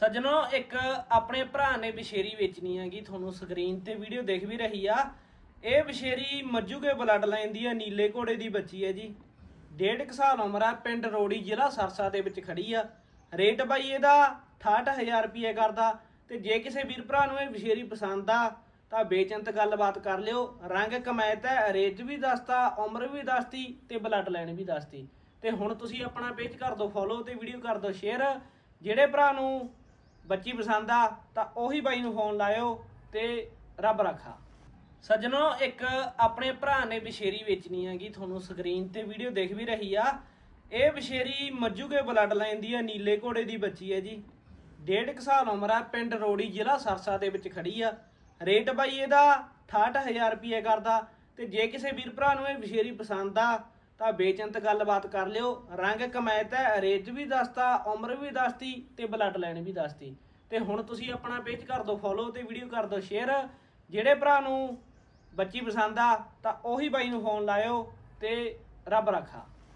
ਸੱਜਣੋ, ਇੱਕ ਆਪਣੇ ਭਰਾ ਨੇ ਵਿਸ਼ੇਰੀ ਵੇਚਣੀ ਹੈਗੀ ਤੁਹਾਨੂੰ ਸਕਰੀਨ ਤੇ ਵੀਡੀਓ ਦੇਖ ਵੀ ਰਹੀ ਆ। ਇਹ ਵਿਸ਼ੇਰੀ ਮੱਜੂਗੇ ਬਲੱਡ ਲਾਈਨ ਦੀ ਆ, ਨੀਲੇ ਘੋੜੇ ਦੀ ਬੱਚੀ ਹੈ ਜੀ। ਡੇਢ ਕੁ ਸਾਲ ਉਮਰ ਆ, ਪਿੰਡ ਰੋੜੀ ਜ਼ਿਲ੍ਹਾ ਸਰਸਾ ਦੇ ਵਿੱਚ ਖੜੀ ਆ। ਰੇਟ ਬਾਈ ਇਹਦਾ 68000 ਰੁਪਏ ਕਰਦਾ। ਤੇ ਜੇ ਕਿਸੇ ਵੀਰ ਭਰਾ ਨੂੰ ਇਹ ਵਿਸ਼ੇਰੀ ਪਸੰਦ ਆ, ਤਾਂ ਬੇਚਿੰਤ ਗੱਲਬਾਤ ਕਰ ਲਿਓ। ਰੰਗ ਕਮਾਇਤ ਹੈ, ਰੇਟ ਵੀ ਦੱਸਤਾ, ਉਮਰ ਵੀ ਦੱਸਤੀ ਤੇ ਬਲੱਡ ਲਾਈਨ ਵੀ ਦੱਸਤੀ। ਤੇ ਹੁਣ ਤੁਸੀਂ ਆਪਣਾ ਪੇਜ ਕਰ ਦਿਓ ਫੋਲੋ ਤੇ ਵੀਡੀਓ ਕਰ ਦਿਓ ਸ਼ੇਅਰ ਜਿਹੜੇ ਭਰਾ ਨੂੰ ਬੱਚੀ ਪਸੰਦ ਆ, ਤਾਂ ਉਹੀ ਬਾਈ ਨੂੰ ਫੋਨ ਲਾਇਓ ਤੇ ਰੱਬ ਰੱਖਾ। ਸੱਜਣੋ, ਇੱਕ ਆਪਣੇ ਭਰਾ ਨੇ ਵਿਸ਼ੇਰੀ ਵੇਚਣੀ ਹੈਗੀ ਤੁਹਾਨੂੰ ਸਕਰੀਨ ਤੇ ਵੀਡੀਓ ਦੇਖ ਵੀ ਰਹੀ ਆ। ਇਹ ਵਿਸ਼ੇਰੀ ਮੱਜੂਗੇ ਬਲੱਡ ਲਾਈਨ ਦੀ ਆ, ਨੀਲੇ ਘੋੜੇ ਦੀ ਬੱਚੀ ਹੈ ਜੀ। ਡੇਢ ਕੁ ਸਾਲ ਉਮਰ ਆ, ਪਿੰਡ ਰੋੜੀ ਜ਼ਿਲ੍ਹਾ ਸਰਸਾ ਦੇ ਵਿੱਚ ਖੜੀ ਆ। ਰੇਟ ਬਾਈ ਇਹਦਾ 68000 ਰੁਪਏ ਕਰਦਾ ਤੇ ਜੇ ਕਿਸੇ ਵੀਰ ਭਰਾ ਨੂੰ ਇਹ ਵਿਸ਼ੇਰੀ ਪਸੰਦ ਆ ਤਾਂ ਬੇਚਿੰਤ ਗੱਲਬਾਤ ਕਰ ਲਿਓ। ਰੰਗ ਕਮਾਇਤ ਹੈ, ਰੇਜ ਵੀ ਦੱਸਤਾ, ਉਮਰ ਵੀ ਦੱਸਤੀ ਤੇ ਬਲੱਡ ਲਾਈਨ ਵੀ ਦੱਸਤੀ। ਤੇ ਹੁਣ ਤੁਸੀਂ ਆਪਣਾ ਪੇਜ ਕਰ ਦਿਓ ਫੋਲੋ ਤੇ ਵੀਡੀਓ ਕਰ ਦਿਓ ਸ਼ੇਅਰ ਜਿਹੜੇ ਭਰਾ ਨੂੰ ਬੱਚੀ ਪਸੰਦ ਆ, ਤਾਂ ਉਹੀ ਬਾਈ ਨੂੰ ਫੋਨ ਲਾਇਓ ਤੇ ਰੱਬ ਰੱਖਾ।